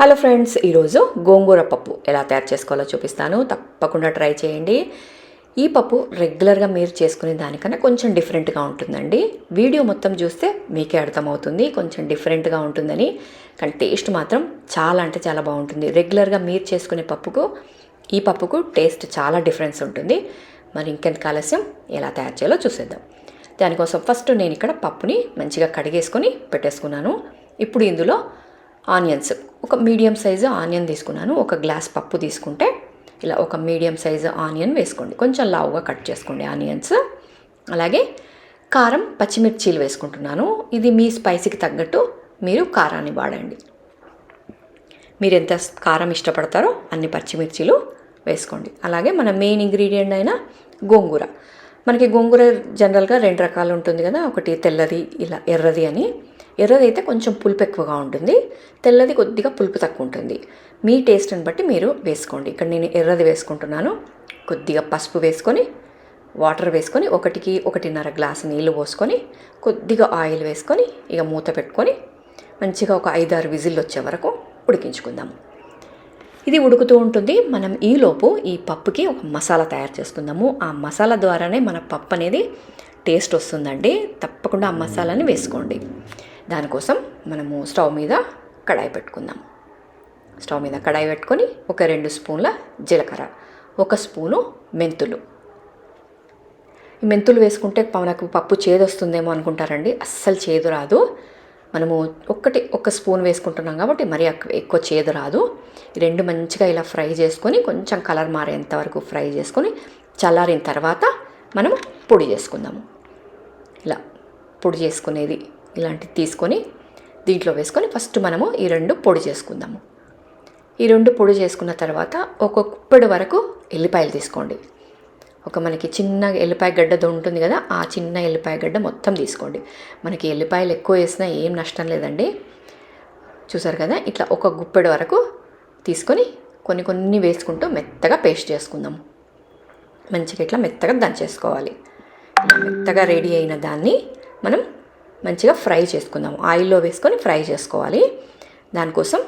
Hello friends ఈరోజు గోంగూర పప్పు ఎలా తయారు చేసుకోవాలో చూపిస్తాను. తప్పకుండా ట్రై చేయండి. ఈ పప్పు రెగ్యులర్గా మీరు చేసుకునే దానికన్నా కొంచెం డిఫరెంట్గా ఉంటుందండి. వీడియో మొత్తం చూస్తే మీకే అర్థమవుతుంది కొంచెం డిఫరెంట్గా ఉంటుందని. కానీ టేస్ట్ మాత్రం చాలా అంటే చాలా బాగుంటుంది. రెగ్యులర్గా మీరు చేసుకునే పప్పుకు ఈ పప్పుకు టేస్ట్ చాలా డిఫరెన్స్ ఉంటుంది. మరి ఇంకెంత ఆలస్యం ఎలా తయారు చేయాలో చూసేద్దాం. దానికోసం ఫస్ట్ నేను ఇక్కడ పప్పుని మంచిగా కడిగేసుకొని పెట్టేసుకున్నాను. ఇప్పుడు ఇందులో ఆనియన్స్. ఒక మీడియం సైజు ఆనియన్ తీసుకున్నాను. ఒక గ్లాస్ పప్పు తీసుకుంటే ఇలా ఒక మీడియం సైజు ఆనియన్ వేసుకోండి. కొంచెం లావుగా కట్ చేసుకోండి ఆనియన్స్. అలాగే కారం పచ్చిమిర్చీలు వేసుకుంటున్నాను. ఇది మీ స్పైసీకి తగ్గట్టు మీరు కారాన్ని వాడండి. మీరు ఎంత కారం ఇష్టపడతారో అన్ని పచ్చిమిర్చీలు వేసుకోండి. అలాగే మన మెయిన్ ఇంగ్రీడియంట్ అయిన గోంగూర. మనకి గోంగూర జనరల్గా రెండు రకాలు ఉంటుంది కదా. ఒకటి తెల్లది ఇలా ఎర్రది అని. ఎర్రది అయితే కొంచెం పులుపు ఎక్కువగా ఉంటుంది తెల్లది కొద్దిగా పులుపు తక్కువ ఉంటుంది. మీ టేస్ట్ని బట్టి మీరు వేసుకోండి. ఇక్కడ నేను ఎర్రది వేసుకుంటున్నాను. కొద్దిగా పసుపు వేసుకొని వాటర్ వేసుకొని ఒకటికి ఒకటిన్నర గ్లాసు నీళ్ళు పోసుకొని కొద్దిగా ఆయిల్ వేసుకొని ఇక మూత పెట్టుకొని మంచిగా ఒక ఐదారు విజిల్లు వచ్చే వరకు ఉడికించుకుందాము ఇది ఉడుకుతూ ఉంటుంది. మనం ఈలోపు ఈ పప్పుకి ఒక మసాలా తయారు చేసుకుందాము. ఆ మసాలా ద్వారానే మన పప్పు అనేది టేస్ట్ వస్తుందండి. తప్పకుండా ఆ మసాలాని వేసుకోండి. దానికోసం మనము స్టవ్ మీద కడాయి పెట్టుకుందాం. స్టవ్ మీద కడాయి పెట్టుకొని ఒక రెండు స్పూన్ల జీలకర్ర ఒక స్పూను మెంతులు. ఈ మెంతులు వేసుకుంటే మనకు పప్పు చేదు వస్తుందేమో అనుకుంటారండి. అస్సలు చేదు రాదు. మనము ఒక్కటి ఒక స్పూన్ వేసుకుంటున్నాం కాబట్టి మరీ ఎక్కువ చేదు రాదు. రెండు మంచిగా ఇలా ఫ్రై చేసుకొని కొంచెం కలర్ మారేంత వరకు ఫ్రై చేసుకొని చల్లారిన తర్వాత మనం పొడి చేసుకుందాము. ఇలా పొడి చేసుకునేది ఇలాంటివి తీసుకొని దీంట్లో వేసుకొని ఫస్ట్ మనము ఈ రెండు పొడి చేసుకుందాము. ఈ రెండు పొడి చేసుకున్న తర్వాత ఒక కుప్పటి వరకు ఎల్లిపాయలు తీసుకోండి. ఒక మనకి చిన్న ఎల్లిపాయ గడ్డ ఉంటుంది కదా ఆ చిన్న ఎల్లిపాయ గడ్డ మొత్తం తీసుకోండి. మనకి ఎల్లిపాయలు ఎక్కువ వేసినా ఏం నష్టం లేదండి. చూసారు కదా ఇట్లా ఒక గుప్పెడు వరకు తీసుకొని కొన్ని కొన్ని వేసుకుంటూ మెత్తగా పేస్ట్ చేసుకుందాము. మంచిగా ఇట్లా మెత్తగా దంచేసుకోవాలి. ఇలా మెత్తగా రెడీ అయిన దాన్ని మనం మంచిగా ఫ్రై చేసుకుందాం ఆయిల్లో వేసుకొని ఫ్రై చేసుకోవాలి. దానికోసం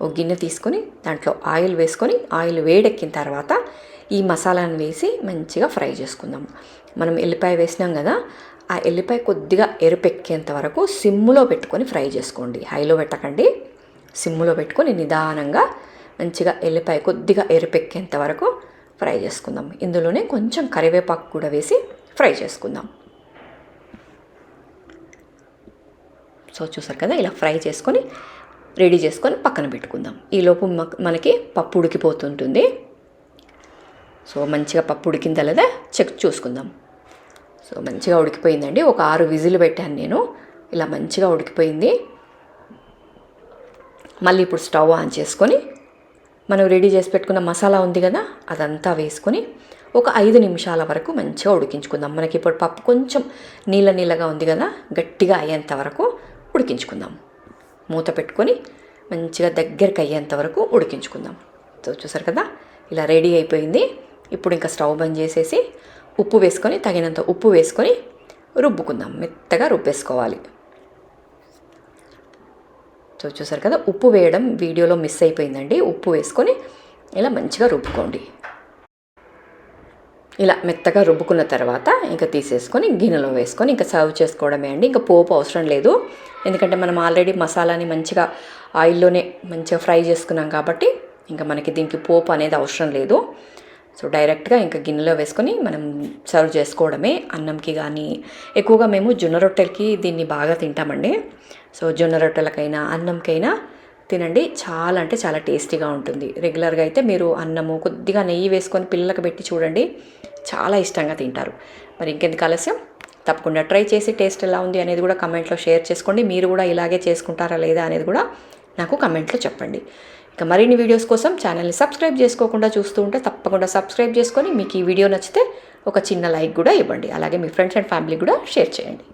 ఒక గిన్నె తీసుకొని దాంట్లో ఆయిల్ వేసుకొని ఆయిల్ వేడెక్కిన తర్వాత ఈ మసాలాను వేసి మంచిగా ఫ్రై చేసుకుందాం మనం ఎల్లిపాయ వేసినాం కదా ఆ ఎల్లిపాయ కొద్దిగా ఎరుపెక్కేంత వరకు సిమ్ములో పెట్టుకొని ఫ్రై చేసుకోండి. హైలో పెట్టకండి. సిమ్ములో పెట్టుకొని నిదానంగా మంచిగా ఎల్లిపాయ కొద్దిగా ఎరుపెక్కేంత వరకు ఫ్రై చేసుకుందాం ఇందులోనే కొంచెం కరివేపాకు కూడా వేసి ఫ్రై చేసుకుందాం సో చూసారు కదా ఇలా ఫ్రై చేసుకొని రెడీ చేసుకొని పక్కన పెట్టుకుందాం. ఈలోపు మనకి పప్పు ఉడికిపోతుంటుంది. సో మంచిగా పప్పు ఉడికిందా లేదా చెక్ చూసుకుందాం. సో మంచిగా ఉడికిపోయిందండి. ఒక ఆరు విజిల్ పెట్టాను నేను. ఇలా మంచిగా ఉడికిపోయింది. మళ్ళీ ఇప్పుడు స్టవ్ ఆన్ చేసుకొని మనం రెడీ చేసి పెట్టుకున్న మసాలా ఉంది కదా అదంతా వేసుకొని ఒక ఐదు నిమిషాల వరకు మంచిగా ఉడికించుకుందాం. మనకి ఇప్పుడు పప్పు కొంచెం నీళ్ళ నీళ్ళగా ఉంది కదా గట్టిగా అయ్యేంత వరకు ఉడికించుకుందాం. మూత పెట్టుకొని మంచిగా దగ్గరికి అయ్యేంత వరకు ఉడికించుకుందాం. సో చూసారు కదా? ఇలా రెడీ అయిపోయింది. ఇప్పుడు ఇంకా స్టవ్ బంద్ చేసేసి ఉప్పు వేసుకొని తగినంత ఉప్పు వేసుకొని రుబ్బుకుందాం. మెత్తగా రుబ్బేసుకోవాలి. సో చూసారు కదా? ఉప్పు వేయడం వీడియోలో మిస్ అయిపోయిందండి. ఉప్పు వేసుకొని ఇలా మంచిగా రుబ్బుకోండి. ఇలా మెత్తగా రుబ్బుకున్న తర్వాత ఇంకా తీసేసుకొని గిన్నెలో వేసుకొని ఇంకా సర్వ్ చేసుకోవడమే అండి. ఇంకా పోపు అవసరం లేదు. ఎందుకంటే మనం ఆల్రెడీ మసాలాని మంచిగా ఆయిల్లోనే మంచిగా ఫ్రై చేసుకున్నాం కాబట్టి ఇంకా మనకి దీనికి పోపు అనేది అవసరం లేదు. సో డైరెక్ట్గా ఇంకా గిన్నెలో వేసుకొని మనం సర్వ్ చేసుకోవడమే. అన్నంకి కానీ ఎక్కువగా మేము జొన్న రొట్టెలకి దీన్ని బాగా తింటామండి. సో జొన్న రొట్టెలకైనా అన్నంకైనా తినండి. చాలా అంటే చాలా టేస్టీగా ఉంటుంది. రెగ్యులర్గా అయితే మీరు అన్నము కొద్దిగా నెయ్యి వేసుకొని పిల్లలకు పెట్టి చూడండి. చాలా ఇష్టంగా తింటారు. మరి ఇంకెందుకు ఆలస్యం? తప్పకుండా ట్రై చేసి టేస్ట్ ఎలా ఉంది అనేది కూడా కమెంట్లో షేర్ చేసుకోండి. మీరు కూడా ఇలాగే చేసుకుంటారా లేదా అనేది కూడా నాకు కమెంట్లో చెప్పండి. ఇక మరిన్ని వీడియోస్ కోసం ఛానల్ని సబ్స్క్రైబ్ చేసుకోకుండా చూస్తూ ఉంటే తప్పకుండా సబ్స్క్రైబ్ చేసుకొని మీకు ఈ వీడియో నచ్చితే ఒక చిన్న లైక్ కూడా ఇవ్వండి. అలాగే మీ ఫ్రెండ్స్ అండ్ ఫ్యామిలీ కూడా షేర్ చేయండి.